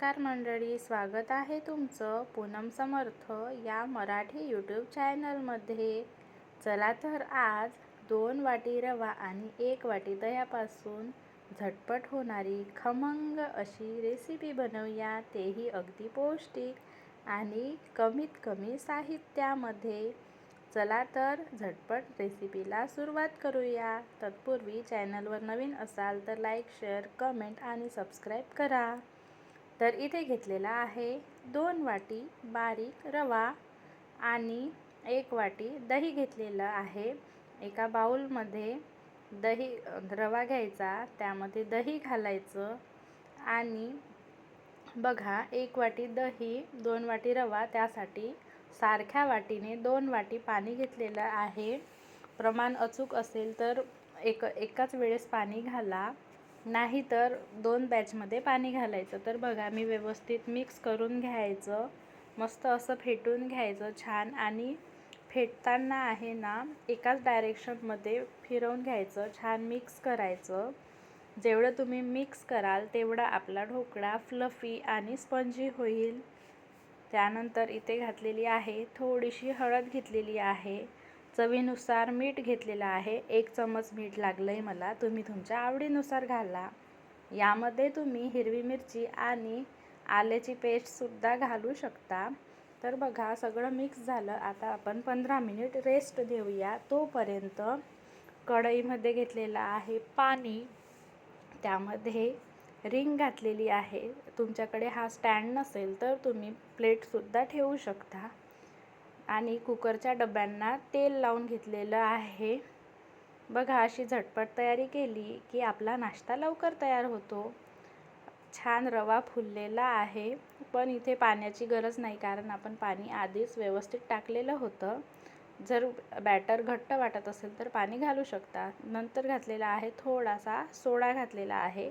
नमस्कार मंडळी स्वागत आहे तुमचं पूनम समर्थ या मराठी यूट्यूब चॅनलमध्ये चला तर आज दोन वाटी रवा आणि एक वाटी दह्यापासून झटपट होणारी खमंग अशी रेसिपी बनवूया. तेही अगदी पौष्टिक आणि कमीत कमी साहित्यामध्ये. चला तर झटपट रेसिपीला सुरुवात करूया. तत्पूर्वी चॅनलवर नवीन असाल तर लाईक शेअर कमेंट आणि सबस्क्राईब करा. तर इथे घेतलेला आहे दोन वाटी बारीक रवा आणि एक वाटी दही घेतलेलं आहे. एका बाऊलमध्ये दही रवा घ्यायचा त्यामध्ये दही घालायचं आणि बघा एक वाटी दही दोन वाटी रवा त्यासाठी सारख्या वाटीने दोन वाटी पाणी घेतलेलं आहे. प्रमाण अचूक असेल तर एक एकाच वेळेस पाणी घाला. नाही तर दोन बॅचमध्ये पाणी घालायचं. तर बघा मी व्यवस्थित मिक्स करून घ्यायचं. मस्त असं फेटून घ्यायचं छान. आणि फेटताना आहे ना एकाच डायरेक्शनमध्ये फिरवून घ्यायचं छान मिक्स करायचं. जेवढं तुम्ही मिक्स कराल तेवढा आपला ढोकळा फ्लफी आणि स्पंजी होईल. त्यानंतर इथे घातलेली आहे थोडीशी हळद घेतलेली आहे. चवीनुसार मीठ घेतलेलं आहे. एक चमच मीठ लागलं आहे मला. तुम्ही तुमच्या आवडीनुसार घाला. यामध्ये तुम्ही हिरवी मिरची आणि आल्याची पेस्टसुद्धा घालू शकता. तर बघा सगळं मिक्स झालं. आता आपण पंधरा मिनिट रेस्ट देऊया. तोपर्यंत कढईमध्ये घेतलेलं आहे पाणी. त्यामध्ये रिंग घातलेली आहे. तुमच्याकडे हा स्टँड नसेल तर तुम्ही प्लेटसुद्धा ठेवू शकता. आणि कुकरच्या डब्यांना तेल लावून घेतलेलं आहे. बघा अशी झटपट तयारी केली की आपला नाश्ता लवकर तयार होतो. छान रवा फुललेला आहे पण इथे पाण्याची गरज नाही कारण आपण पाणी आधीच व्यवस्थित टाकलेलं होतं. जर बॅटर घट्ट वाटत असेल तर पाणी घालू शकता. नंतर घातलेला आहे थोडासा सोडा घातलेला आहे.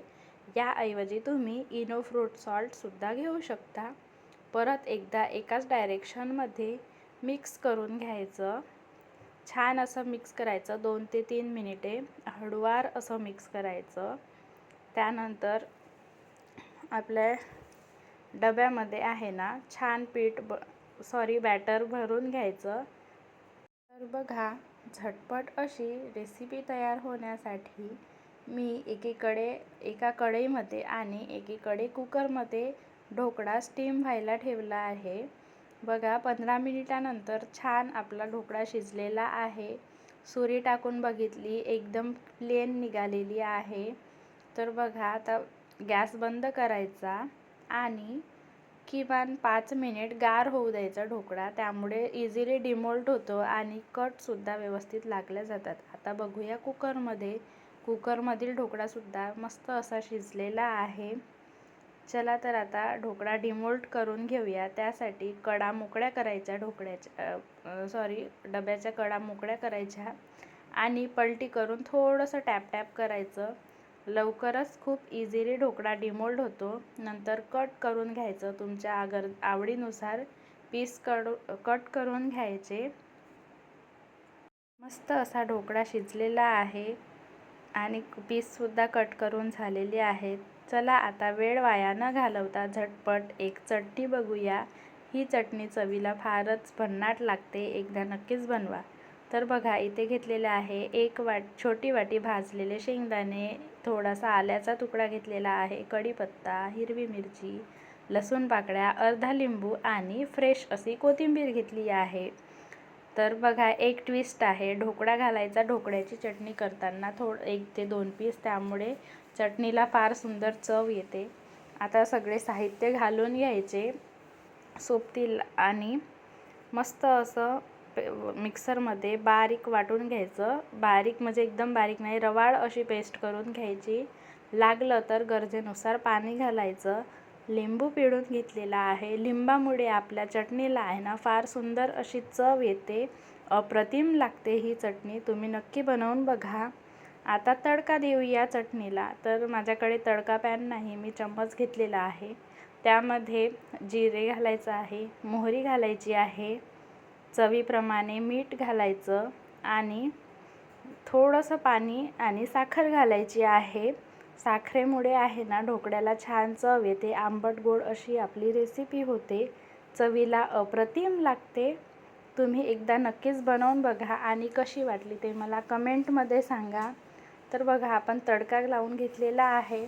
याऐवजी तुम्ही इनो फ्रूट सॉल्टसुद्धा घेऊ शकता. परत एकदा एकाच डायरेक्शनमध्ये मिक्स करून घ्यायचं. छान असं मिक्स करायचं. दोन ते तीन मिनिटे हळुवार असं मिक्स करायचं. त्यानंतर आपल्या डब्यामध्ये आहे ना छान पीठ ब सॉरी बॅटर भरून घ्यायचं. तर बघा झटपट अशी रेसिपी तयार होण्यासाठी मी एकीकडे एका कढईमध्ये आणि एकीकडे कुकरमध्ये ढोकळा स्टीम व्हायला ठेवला आहे. बघा पंधरा मिनिटानंतर छान आपला ढोकळा शिजलेला आहे. सुरी टाकून बघितली एकदम प्लेन निघालेली आहे. तर बघा आता गॅस बंद करायचा आणि किमान पाच मिनिट गार होऊ द्यायचा ढोकळा. त्यामुळे इझिली डिमोल्ट होतो आणि कटसुद्धा व्यवस्थित लागल्या जातात. आता बघूया कुकरमध्ये कुकरमधील ढोकळासुद्धा मस्त असा शिजलेला आहे. चला तर आता ढोकळा डिमोल्ट करून घेऊया. त्यासाठी कडा मोकळ्या करायच्या ढोकळ्याच्या सॉरी डब्याच्या कडा मोकळ्या करायच्या आणि पलटी करून थोडंसं टॅप टॅप करायचं. लवकरच खूप इझिली ढोकळा डिमोल्ड होतो. नंतर कट करून घ्यायचं तुमच्या आगर आवडीनुसार. पीस कड कट करून घ्यायचे. मस्त असा ढोकळा शिजलेला आहे आणि पीससुद्धा कट करून झालेले आहेत. चला आता वेळ वाया न घालवता झटपट एक चटणी बघूया. ही चटणी चवीला फारच भन्नाट लागते एकदा नक्कीच बनवा. तर बघा इथे घेतलेलं आहे एक वाट छोटी वाटी भाजलेले शेंगदाणे थोडासा आल्याचा तुकडा घेतलेला आहे कढीपत्ता हिरवी मिरची लसूण पाकळ्या अर्धा लिंबू आणि फ्रेश अशी कोथिंबीर घेतली आहे. तर बघा एक ट्विस्ट आहे. ढोकळा घालायचा ढोकळ्याची चटणी करताना थोडं एक ते दोन पीस त्यामुळे चटणीला फार सुंदर चव येते. आता सगळे साहित्य घालून घ्यायचे. सोबतील आणि मस्त असं मिक्सरमध्ये बारीक वाटून घ्यायचं. बारीक म्हणजे एकदम बारीक नाही रवाळ अशी पेस्ट करून घ्यायची. लागलं तर गरजेनुसार पाणी घालायचं. लिंबू पिळून घेतलेला आहे. लिंबामुळे आपल्या चटणीला आहे ना फार सुंदर अशी चव येते. अप्रतिम लागते ही चटणी. तुम्ही नक्की बनवून बघा. आता तडका देऊया चटणीला. तर माझ्याकडे तडका पॅन नाही मी चम्मच घेतलेला आहे. त्यामध्ये जिरे घालायचं आहे मोहरी घालायची आहे चवीप्रमाणे मीठ घालायचं आणि थोडंसं पाणी आणि साखर घालायची आहे. साखरेमुळे आहे ना ढोकळ्याला छान चव येते. आंबट गोड अशी आपली रेसिपी होते. चवीला अप्रतिम लागते. तुम्ही एकदा नक्कीच बनवून बघा आणि कशी वाटली ते मला कमेंटमध्ये सांगा. तर बघा आपण तडका लावून घेतलेला आहे.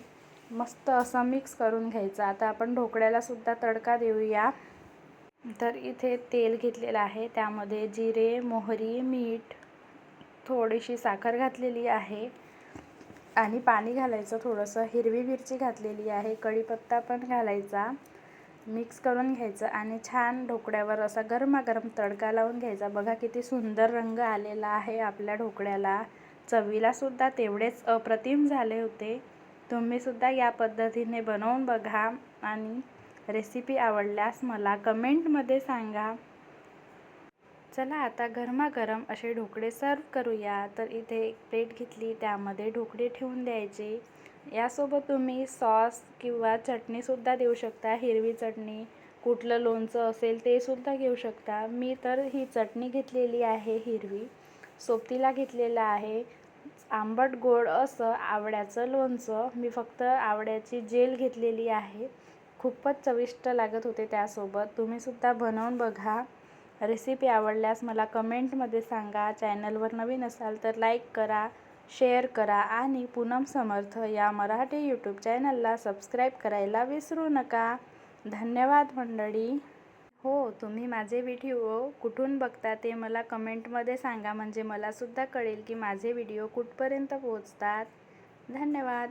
मस्त असं मिक्स करून घ्यायचं. आता आपण ढोकळ्यालासुद्धा तडका देऊया. तर इथे तेल घेतलेलं आहे. त्यामध्ये जिरे मोहरी मीठ थोडीशी साखर घातलेली आहे. आणि पाणी घालायचं थोडंसं. हिरवी मिरची घातलेली आहे. कढीपत्ता पण घालायचा. मिक्स करून घ्यायचं आणि छान ढोकळ्यावर असा गरमागरम तडका लावून घ्यायचा. बघा किती सुंदर रंग आलेला आहे आपल्या ढोकळ्याला. चवीलासुद्धा तेवढेच अप्रतिम झाले होते. तुम्हीसुद्धा या पद्धतीने बनवून बघा आणि रेसिपी आवडल्यास मला कमेंटमध्ये सांगा. चला आता गरमागरम असे ढोकळे सर्व करूया. तर इथे एक प्लेट घेतली त्यामध्ये ढोकळे ठेवून द्यायचे. यासोबत तुम्ही सॉस किंवा चटणीसुद्धा देऊ शकता हिरवी चटणी कुठलं लोणचं असेल ते सुद्धा घेऊ शकता. मी तर ही चटणी घेतलेली आहे हिरवी. सोबतीला घेतलेलं आहे. आंबट गोड असं आवळ्याचं लोणचं. मी फक्त आवळ्याची जेल घेतलेली आहे. खूपच चविष्ट लागत होते त्यासोबत. तुम्हीसुद्धा बनवून बघा. रेसिपी आवडल्यास मला कमेंटमध्ये सांगा. चॅनलवर नवीन असाल तर लाईक करा शेअर करा आणि पूनम समर्थ या मराठी यूट्यूब चॅनलला सबस्क्राईब करायला विसरू नका. धन्यवाद मंडळी. हो तुम्ही माझे व्हिडिओ कुठून बघता ते मला कमेंटमध्ये सांगा. म्हणजे मलासुद्धा कळेल की माझे व्हिडिओ कुठपर्यंत पोहोचतात. धन्यवाद.